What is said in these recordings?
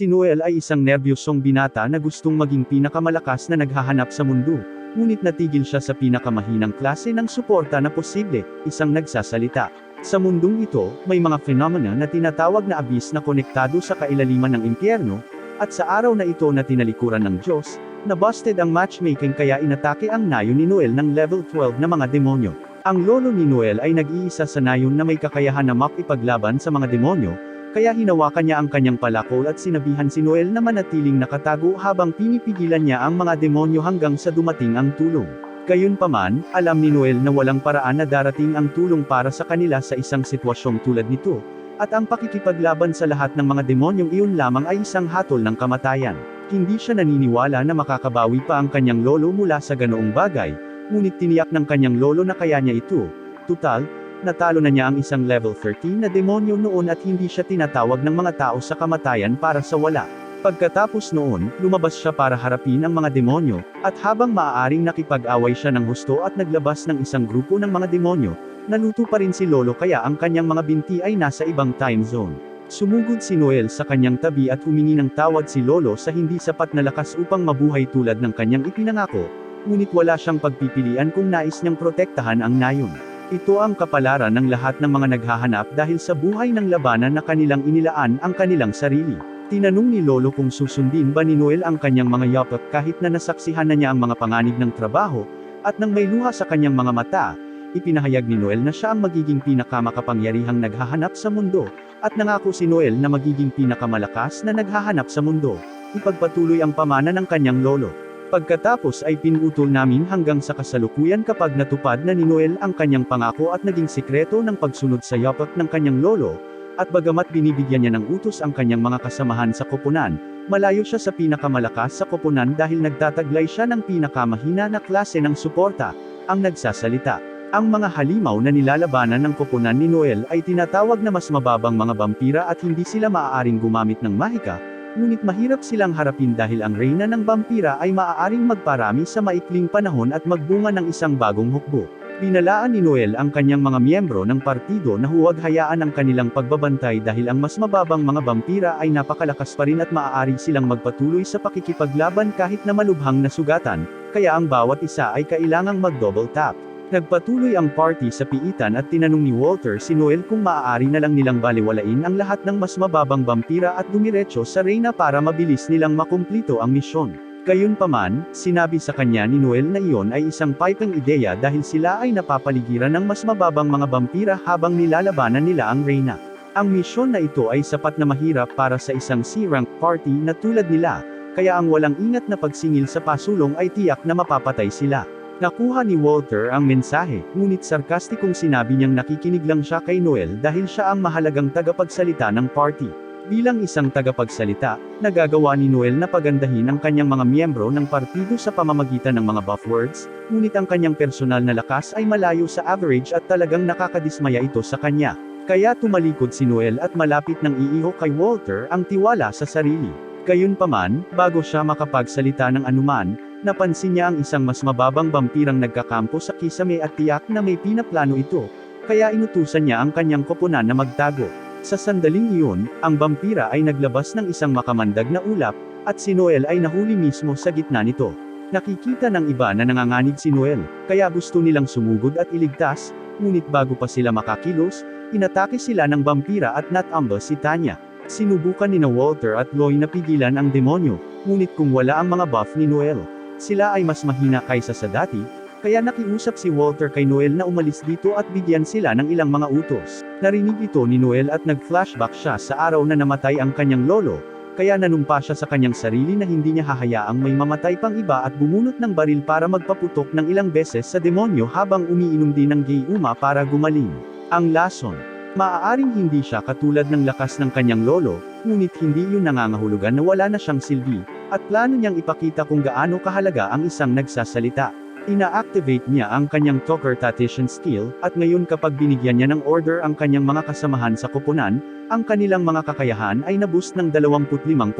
Si Noel ay isang nervyosong binata na gustong maging pinakamalakas na naghahanap sa mundo, ngunit natigil siya sa pinakamahinang klase ng suporta na posible, isang nagsasalita. Sa mundong ito, may mga phenomena na tinatawag na abis na konektado sa kailaliman ng impyerno, at sa araw na ito na tinalikuran ng Diyos, na busted ang matchmaking kaya inatake ang nayon ni Noel ng level 12 na mga demonyo. Ang lolo ni Noel ay nag-iisa sa nayon na may kakayahan na makipaglaban sa mga demonyo, kaya hinawakan niya ang kanyang palakol at sinabihan si Noel na manatiling nakatago habang pinipigilan niya ang mga demonyo hanggang sa dumating ang tulong. Gayunpaman, alam ni Noel na walang paraan na darating ang tulong para sa kanila sa isang sitwasyong tulad nito, at ang pakikipaglaban sa lahat ng mga demonyong iyon lamang ay isang hatol ng kamatayan. Hindi siya naniniwala na makakabawi pa ang kanyang lolo mula sa ganoong bagay, ngunit tiniyak ng kanyang lolo na kaya niya ito. Tutal, natalo na niya ang isang level 13 na demonyo noon at hindi siya tinatawag ng mga tao sa kamatayan para sa wala. Pagkatapos noon, lumabas siya para harapin ang mga demonyo, at habang maaaring nakipag-away siya ng husto at naglabas ng isang grupo ng mga demonyo, naluto pa rin si Lolo kaya ang kanyang mga binti ay nasa ibang time zone. Sumugod si Noel sa kanyang tabi at humingi ng tawad si Lolo sa hindi sapat na lakas upang mabuhay tulad ng kanyang ipinangako, ngunit wala siyang pagpipilian kung nais niyang protektahan ang nayon. Ito ang kapalaran ng lahat ng mga naghahanap dahil sa buhay ng labanan na kanilang inilaan ang kanilang sarili. Tinanong ni Lolo kung susundin ba ni Noel ang kanyang mga yapak kahit na nasaksihan na niya ang mga panganib ng trabaho, at nang may luha sa kanyang mga mata, ipinahayag ni Noel na siya ang magiging pinakamakapangyarihang naghahanap sa mundo, at nangako si Noel na magiging pinakamalakas na naghahanap sa mundo. Ipagpatuloy ang pamana ng kanyang lolo. Pagkatapos ay pinutol namin hanggang sa kasalukuyan kapag natupad na ni Noel ang kanyang pangako at naging sikreto ng pagsunod sa yapak ng kanyang lolo, at bagamat binibigyan niya ng utos ang kanyang mga kasamahan sa koponan, malayo siya sa pinakamalakas sa koponan dahil nagtataglay siya ng pinakamahina na klase ng suporta, ang nagsasalita. Ang mga halimaw na nilalabanan ng koponan ni Noel ay tinatawag na mas mababang mga vampira at hindi sila maaaring gumamit ng mahika, ngunit mahirap silang harapin dahil ang reyna ng vampira ay maaaring magparami sa maikling panahon at magbunga ng isang bagong hukbo. Binalaan ni Noel ang kanyang mga miyembro ng partido na huwag hayaan ang kanilang pagbabantay dahil ang mas mababang mga vampira ay napakalakas pa rin at maaari silang magpatuloy sa pakikipaglaban kahit na malubhang nasugatan, kaya ang bawat isa ay kailangang mag-double tap. Nagpatuloy ang party sa piitan at tinanong ni Walter si Noel kung maaari na lang nilang baliwalain ang lahat ng mas mababang vampira at dumiretso sa reyna para mabilis nilang makumplito ang misyon. Gayunpaman, sinabi sa kanya ni Noel na iyon ay isang piping ideya dahil sila ay napapaligiran ng mas mababang mga vampira habang nilalabanan nila ang reyna. Ang misyon na ito ay sapat na mahirap para sa isang C-rank party na tulad nila, kaya ang walang ingat na pagsingil sa pasulong ay tiyak na mapapatay sila. Nakuha ni Walter ang mensahe, ngunit sarkastikong sinabi niyang nakikinig lang siya kay Noel dahil siya ang mahalagang tagapagsalita ng party. Bilang isang tagapagsalita, nagagawa ni Noel na pagandahin ang kanyang mga miyembro ng partido sa pamamagitan ng mga buff words, ngunit ang kanyang personal na lakas ay malayo sa average at talagang nakakadismaya ito sa kanya. Kaya tumalikod si Noel at malapit ng iiho kay Walter ang tiwala sa sarili. Gayunpaman, bago siya makapagsalita ng anuman, napansin niya ang isang mas mababang vampirang nagkakampo sa kisame at tiyak na may pinaplano ito, kaya inutusan niya ang kanyang koponan na magtago. Sa sandaling iyon, ang vampira ay naglabas ng isang makamandag na ulap, at si Noel ay nahuli mismo sa gitna nito. Nakikita ng iba na nanganganib si Noel, kaya gusto nilang sumugod at iligtas, ngunit bago pa sila makakilos, inatake sila ng vampira at natumble si Tanya. Sinubukan ni na Walter at Loy na pigilan ang demonyo, ngunit kung wala ang mga buff ni Noel, sila ay mas mahina kaysa sa dati, kaya nakiusap si Walter kay Noel na umalis dito at bigyan sila ng ilang mga utos. Narinig ito ni Noel at nag-flashback siya sa araw na namatay ang kanyang lolo, kaya nanumpa siya sa kanyang sarili na hindi niya hahayaang may mamatay pang iba at bumunot ng baril para magpaputok ng ilang beses sa demonyo habang umiinom din ng gay uma para gumaling. Ang lason. Maaaring hindi siya katulad ng lakas ng kanyang lolo, ngunit hindi yun nangangahulugan na wala na siyang silbi, at plano niyang ipakita kung gaano kahalaga ang isang nagsasalita. Ina-activate niya ang kanyang talker tactician skill, at ngayon kapag binigyan niya ng order ang kanyang mga kasamahan sa koponan, ang kanilang mga kakayahan ay naboost ng 25%.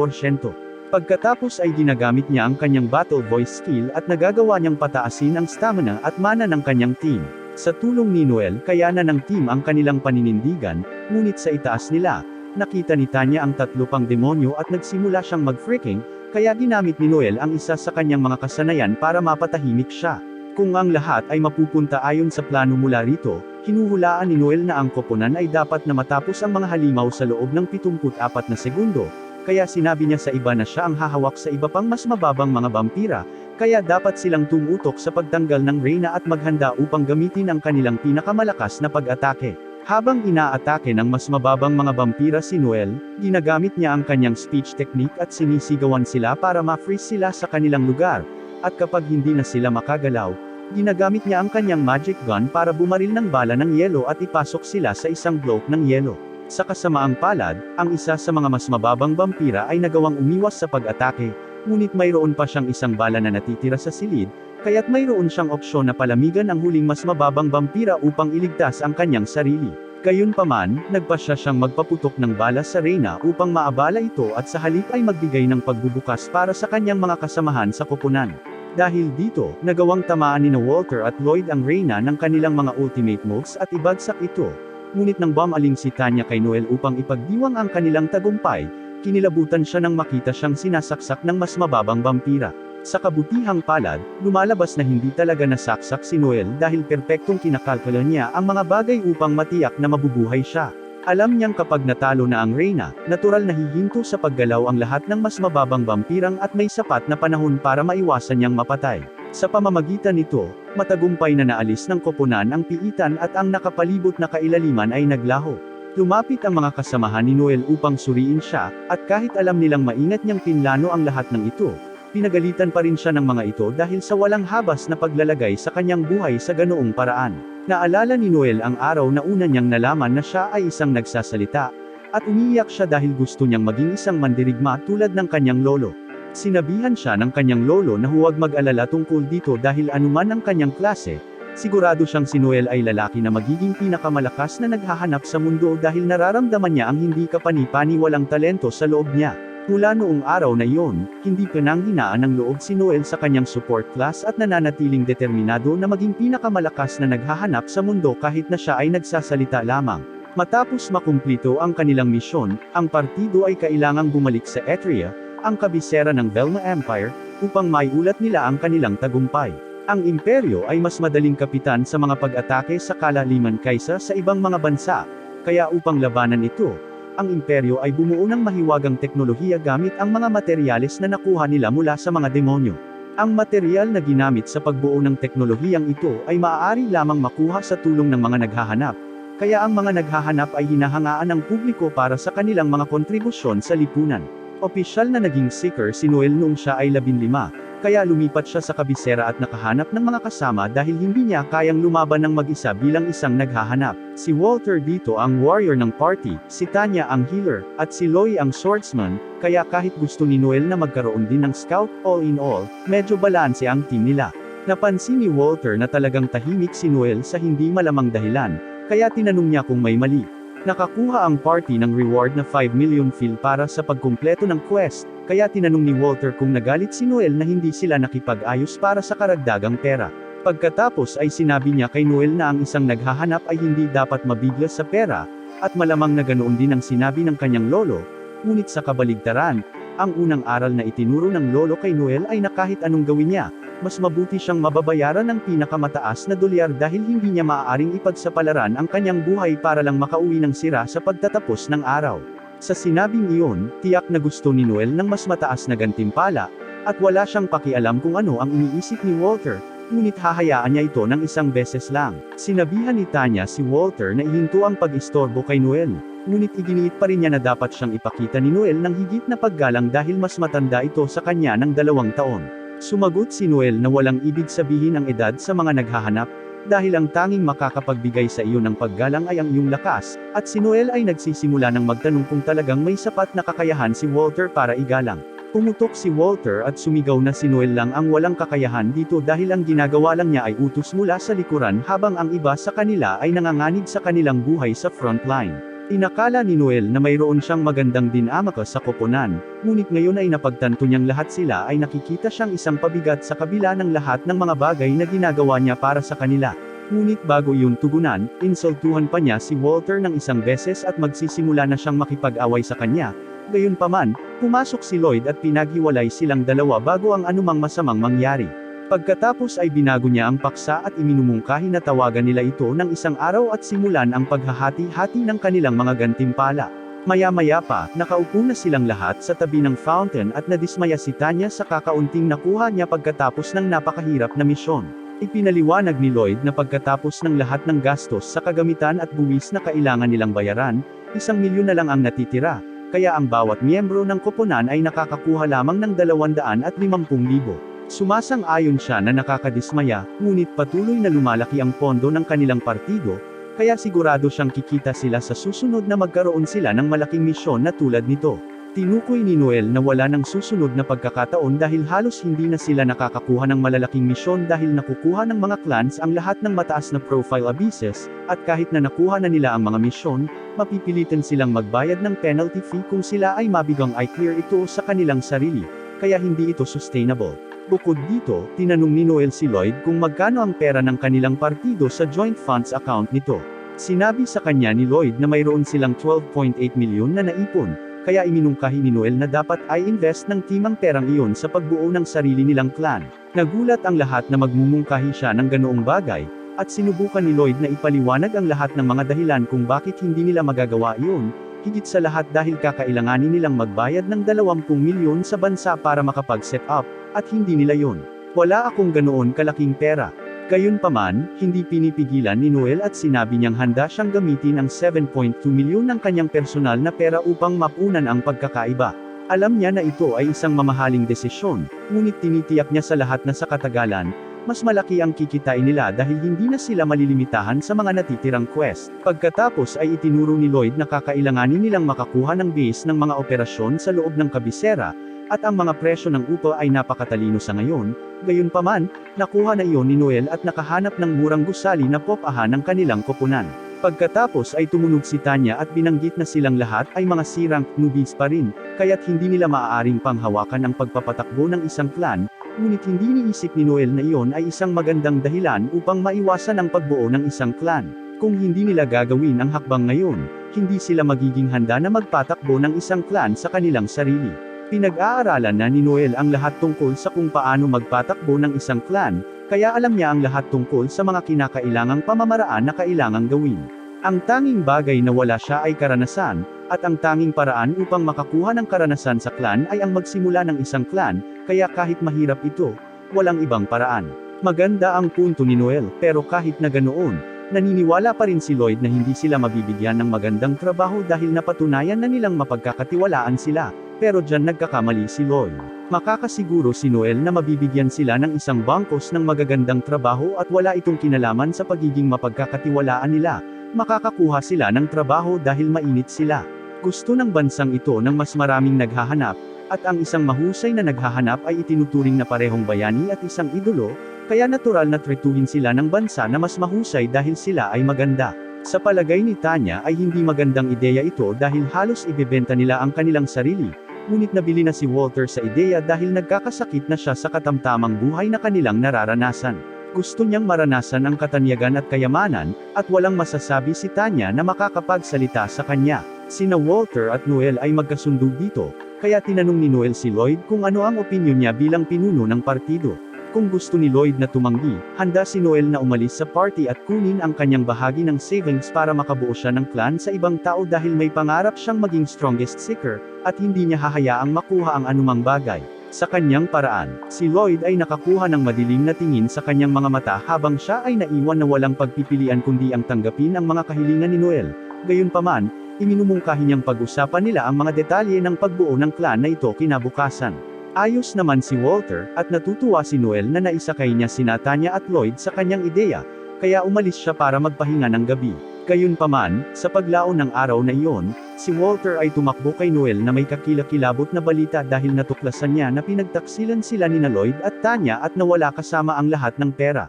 Pagkatapos ay ginagamit niya ang kanyang battle voice skill at nagagawa niyang pataasin ang stamina at mana ng kanyang team. Sa tulong ni Noel kaya na ng team ang kanilang paninindigan, ngunit sa itaas nila, nakita ni Tanya ang tatlo pang demonyo at nagsimula siyang mag-freaking, kaya ginamit ni Noel ang isa sa kanyang mga kasanayan para mapatahimik siya. Kung ang lahat ay mapupunta ayon sa plano mula rito, hinuhulaan ni Noel na ang koponan ay dapat na matapos ang mga halimaw sa loob ng 74 na segundo, kaya sinabi niya sa iba na siya ang hahawak sa iba pang mas mababang mga vampira, kaya dapat silang tumutok sa pagtanggal ng Reyna at maghanda upang gamitin ang kanilang pinakamalakas na pag-atake. Habang inaatake ng mas mababang mga vampira si Noel, ginagamit niya ang kanyang speech technique at sinisigawan sila para ma-freeze sila sa kanilang lugar, at kapag hindi na sila makagalaw, ginagamit niya ang kanyang magic gun para bumaril ng bala ng yelo at ipasok sila sa isang block ng yelo. Sa kasamaang palad, ang isa sa mga mas mababang vampira ay nagawang umiwas sa pag-atake, ngunit mayroon pa siyang isang bala na natitira sa silid, kaya't mayroon siyang opsyon na palamigan ang huling mas mababang vampira upang iligtas ang kanyang sarili. Gayunpaman, nagpasya siyang magpaputok ng bala sa Reyna upang maabala ito at sa halip ay magbigay ng pagbubukas para sa kanyang mga kasamahan sa koponan. Dahil dito, nagawang tamaan ni na Walter at Lloyd ang Reyna ng kanilang mga ultimate moves at ibagsak ito. Ngunit nang bumaling si Tanya kay Noel upang ipagdiwang ang kanilang tagumpay, kinilabutan siya nang makita siyang sinasaksak ng mas mababang vampira. Sa kabutihang palad, lumalabas na hindi talaga nasaksak si Noel dahil perpektong kinakalkula niya ang mga bagay upang matiyak na mabubuhay siya. Alam niyang kapag natalo na ang Reyna, natural na hihinto sa paggalaw ang lahat ng mas mababang vampirang at may sapat na panahon para maiwasan niyang mapatay. Sa pamamagitan nito, matagumpay na naalis ng koponan ang piitan at ang nakapalibot na kailaliman ay naglaho. Lumapit ang mga kasamahan ni Noel upang suriin siya, at kahit alam nilang maingat niyang pinlano ang lahat ng ito, pinagalitan pa rin siya ng mga ito dahil sa walang habas na paglalagay sa kanyang buhay sa ganoong paraan. Naalala ni Noel ang araw na una niyang nalaman na siya ay isang nagsasalita, at umiiyak siya dahil gusto niyang maging isang mandirigma tulad ng kanyang lolo. Sinabihan siya ng kanyang lolo na huwag mag-alala tungkol dito dahil anuman ang kanyang klase, sigurado siyang si Noel ay lalaki na magiging pinakamalakas na naghahanap sa mundo dahil nararamdaman niya ang hindi kapani-pani walang talento sa loob niya. Mula noong araw na iyon, hindi pinanghinaan ng loob si Noel sa kanyang support class at nananatiling determinado na maging pinakamalakas na naghahanap sa mundo kahit na siya ay nagsasalita lamang. Matapos makumplito ang kanilang misyon, ang partido ay kailangang bumalik sa Etria, ang kabisera ng Velma Empire, upang maiulat nila ang kanilang tagumpay. Ang imperyo ay mas madaling kapitan sa mga pag-atake sa kalaliman kaysa sa ibang mga bansa, kaya upang labanan ito, ang imperyo ay bumuo ng mahiwagang teknolohiya gamit ang mga materyales na nakuha nila mula sa mga demonyo. Ang material na ginamit sa pagbuo ng teknolohiyang ito ay maaari lamang makuha sa tulong ng mga naghahanap, kaya ang mga naghahanap ay hinahangaan ng publiko para sa kanilang mga kontribusyon sa lipunan. Opisyal na naging seeker si Noel noong siya ay 15, kaya lumipat siya sa kabisera at nakahanap ng mga kasama dahil hindi niya kayang lumaban ng mag-isa bilang isang naghahanap. Si Walter dito ang warrior ng party, si Tanya ang healer, at si Loy ang swordsman, kaya kahit gusto ni Noel na magkaroon din ng scout, all in all, medyo balanse ang team nila. Napansin ni Walter na talagang tahimik si Noel sa hindi malamang dahilan, kaya tinanong niya kung may mali. Nakakuha ang party ng reward na 5 million fil para sa pagkumpleto ng quest, kaya tinanong ni Walter kung nagalit si Noel na hindi sila nakipag-ayos para sa karagdagang pera. Pagkatapos ay sinabi niya kay Noel na ang isang naghahanap ay hindi dapat mabigla sa pera, at malamang na ganoon din ang sinabi ng kanyang lolo, ngunit sa kabaligtaran, ang unang aral na itinuro ng lolo kay Noel ay na kahit anong gawin niya, mas mabuti siyang mababayaran ng pinakamataas na dolyar dahil hindi niya maaaring ipagsapalaran ang kanyang buhay para lang makauwi ng sira sa pagtatapos ng araw. Sa sinabing iyon, tiyak na gusto ni Noel ng mas mataas na gantimpala, at wala siyang pakialam kung ano ang iniisip ni Walter, ngunit hahayaan niya ito ng isang beses lang. Sinabihan ni Tanya si Walter na ihinto ang pag-istorbo kay Noel, ngunit iginiit pa rin niya na dapat siyang ipakita ni Noel ng higit na paggalang dahil mas matanda ito sa kanya ng dalawang taon. Sumagot si Noel na walang ibig sabihin ang edad sa mga naghahanap, dahil ang tanging makakapagbigay sa iyo ng paggalang ay ang iyong lakas, at si Noel ay nagsisimula ng magtanong kung talagang may sapat na kakayahan si Walter para igalang. Pumutok si Walter at sumigaw na si Noel lang ang walang kakayahan dito dahil ang ginagawa lang niya ay utos mula sa likuran habang ang iba sa kanila ay nanganganib sa kanilang buhay sa frontline. Inakala ni Noel na mayroon siyang magandang dinamaka sa koponan, ngunit ngayon ay napagtanto niyang lahat sila ay nakikita siyang isang pabigat sa kabila ng lahat ng mga bagay na ginagawa niya para sa kanila. Ngunit bago iyon tugunan, insultuhan pa niya si Walter ng isang beses at magsisimula na siyang makipag-away sa kanya. Gayunpaman, pumasok si Lloyd at pinaghiwalay silang dalawa bago ang anumang masamang mangyari. Pagkatapos ay binago niya ang paksa at iminumungkahi na tawagan nila ito ng isang araw at simulan ang paghahati-hati ng kanilang mga gantimpala. Maya-maya pa, nakaupo na silang lahat sa tabi ng fountain at nadismaya si Tanya sa kakaunting nakuha niya pagkatapos ng napakahirap na misyon. Ipinaliwanag ni Lloyd na pagkatapos ng lahat ng gastos sa kagamitan at buwis na kailangan nilang bayaran, isang milyon na lang ang natitira, kaya ang bawat miyembro ng koponan ay nakakakuha lamang ng 250,000. Sumasang-ayon siya na nakakadismaya, ngunit patuloy na lumalaki ang pondo ng kanilang partido, kaya sigurado siyang kikita sila sa susunod na magkaroon sila ng malaking misyon na tulad nito. Tinukoy ni Noel na wala ng susunod na pagkakataon dahil halos hindi na sila nakakakuha ng malalaking misyon dahil nakukuha ng mga clans ang lahat ng mataas na profile abuses, at kahit na nakuha na nila ang mga misyon, mapipilitan silang magbayad ng penalty fee kung sila ay mabigang ay clear ito sa kanilang sarili, kaya hindi ito sustainable. Bukod dito, tinanong ni Noel si Lloyd kung magkano ang pera ng kanilang partido sa joint funds account nito. Sinabi sa kanya ni Lloyd na mayroon silang 12.8 milyon na naipon, kaya iminungkahi ni Noel na dapat ay invest ng team ang perang iyon sa pagbuo ng sarili nilang clan. Nagulat ang lahat na magmumungkahi siya ng ganoong bagay, at sinubukan ni Lloyd na ipaliwanag ang lahat ng mga dahilan kung bakit hindi nila magagawa iyon, higit sa lahat dahil kakailanganin nilang magbayad ng 20 milyon sa bansa para makapag-set up, at hindi nila yon. Wala akong ganoon kalaking pera. Gayunpaman, hindi pinipigilan ni Noel at sinabi niyang handa siyang gamitin ang 7.2 milyon ng kanyang personal na pera upang mapunan ang pagkakaiba. Alam niya na ito ay isang mamahaling desisyon, ngunit tinitiyak niya sa lahat na sa katagalan, mas malaki ang kikitain nila dahil hindi na sila malilimitahan sa mga natitirang quest. Pagkatapos ay itinuro ni Lloyd na kakailanganin nilang makakuha ng base ng mga operasyon sa loob ng kabisera, at ang mga presyo ng upa ay napakatalino sa ngayon, gayunpaman, nakuha na iyon ni Noel at nakahanap ng murang gusali na popahan ng kanilang koponan. Pagkatapos ay tumunog si Tanya at binanggit na silang lahat ay mga sirang newbies pa rin, kaya't hindi nila maaaring panghawakan ang pagpapatakbo ng isang clan, ngunit hindi niisip ni Noel na iyon ay isang magandang dahilan upang maiwasan ang pagbuo ng isang clan. Kung hindi nila gagawin ang hakbang ngayon, hindi sila magiging handa na magpatakbo ng isang clan sa kanilang sarili. Pinag-aaralan na ni Noel ang lahat tungkol sa kung paano magpatakbo ng isang clan, kaya alam niya ang lahat tungkol sa mga kinakailangang pamamaraan na kailangang gawin. Ang tanging bagay na wala siya ay karanasan, at ang tanging paraan upang makakuha ng karanasan sa clan ay ang magsimula ng isang clan, kaya kahit mahirap ito, walang ibang paraan. Maganda ang punto ni Noel, pero kahit na ganoon, naniniwala pa rin si Lloyd na hindi sila mabibigyan ng magandang trabaho dahil napatunayan na nilang mapagkakatiwalaan sila, pero dyan nagkakamali si Lloyd. Makakasiguro si Noel na mabibigyan sila ng isang bangkos ng magagandang trabaho at wala itong kinalaman sa pagiging mapagkakatiwalaan nila, makakakuha sila ng trabaho dahil mainit sila. Gusto ng bansang ito ng mas maraming naghahanap, at ang isang mahusay na naghahanap ay itinuturing na parehong bayani at isang idolo, kaya natural na trituhin sila ng bansa na mas mahusay dahil sila ay maganda. Sa palagay ni Tanya ay hindi magandang ideya ito dahil halos ibebenta nila ang kanilang sarili, ngunit nabili na si Walter sa ideya dahil nagkakasakit na siya sa katamtamang buhay na kanilang nararanasan. Gusto niyang maranasan ang katanyagan at kayamanan, at walang masasabi si Tanya na makakapagsalita sa kanya. Sina Walter at Noel ay magkasundo dito, kaya tinanong ni Noel si Lloyd kung ano ang opinyon niya bilang pinuno ng partido. Kung gusto ni Lloyd na tumanggi, handa si Noel na umalis sa party at kunin ang kanyang bahagi ng savings para makabuo siya ng clan sa ibang tao dahil may pangarap siyang maging strongest seeker, at hindi niya hahayaang makuha ang anumang bagay. Sa kanyang paraan, si Lloyd ay nakakuha ng madilim na tingin sa kanyang mga mata habang siya ay naiwan na walang pagpipilian kundi ang tanggapin ang mga kahilingan ni Noel. Gayunpaman, iminumungkahi niyang pag-usapan nila ang mga detalye ng pagbuo ng clan na ito kinabukasan. Ayos naman si Walter, at natutuwa si Noel na naisakay niya si Natanya at Lloyd sa kanyang ideya, kaya umalis siya para magpahinga ng gabi. Gayunpaman, sa paglaon ng araw na iyon, si Walter ay tumakbo kay Noel na may kakilakilabot na balita dahil natuklasan niya na pinagtaksilan sila ni Lloyd at Tanya at nawala kasama ang lahat ng pera.